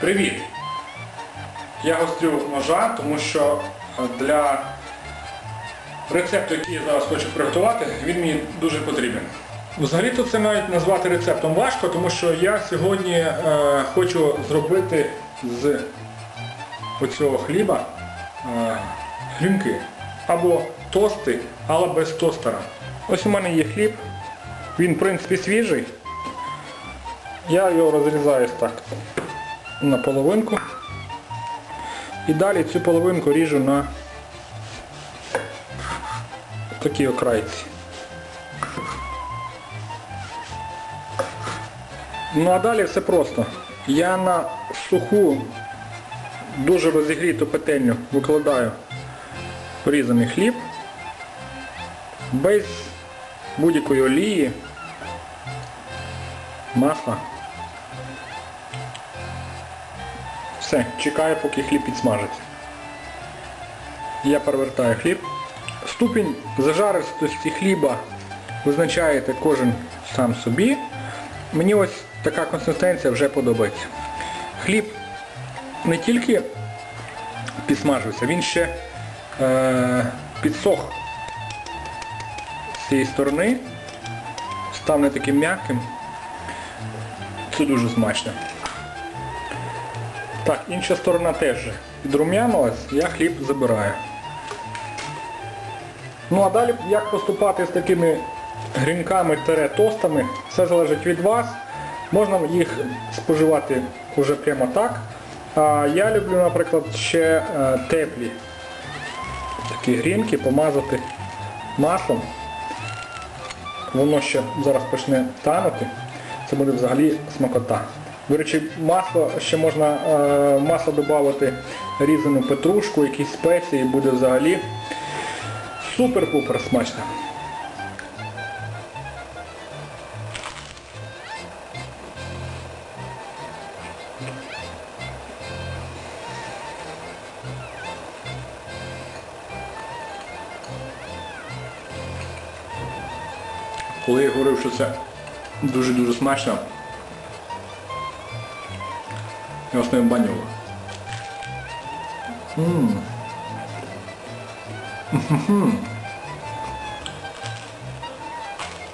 Привіт! Я гострю ножа, тому що е, для рецепту, який я зараз хочу приготувати, він мені дуже потрібен. Взагалі-то це навіть назвати рецептом важко, тому що я сьогодні е, хочу зробити з оцього хліба е, грінки або тости, але без тостера. Ось у мене є хліб, він в принципі свіжий. Я його розрізаю так на половинку. І далі цю половинку ріжу на такі окрайці. Ну а далі все просто. Я на суху, дуже розігріту петельню викладаю порізаний хліб без будь-якої олії, масла. Все, чекаю, поки хліб підсмажиться. Я перевертаю хліб. Ступінь зажаристості хліба визначаєте кожен сам собі. Мені ось така консистенція вже подобається. Хліб не тільки підсмажився, він ще е, підсох з цієї сторони, став не таким м'яким. Це дуже смачно. Так, інша сторона теж підрум'янилась, я хліб забираю. Ну а далі як поступати з такими грінками-тостами, все залежить від вас. Можна їх споживати вже прямо так. А я люблю, наприклад, ще е, теплі такі грінки помазати маслом. Воно ще зараз почне танути. Це буде взагалі смакота. До речі, масло ще можна е, масло додати різану петрушку, якісь спеції, буде взагалі супер-пупер смачно. Коли я говорив, що це дуже-дуже смачно, я вас не обманював. Ммм.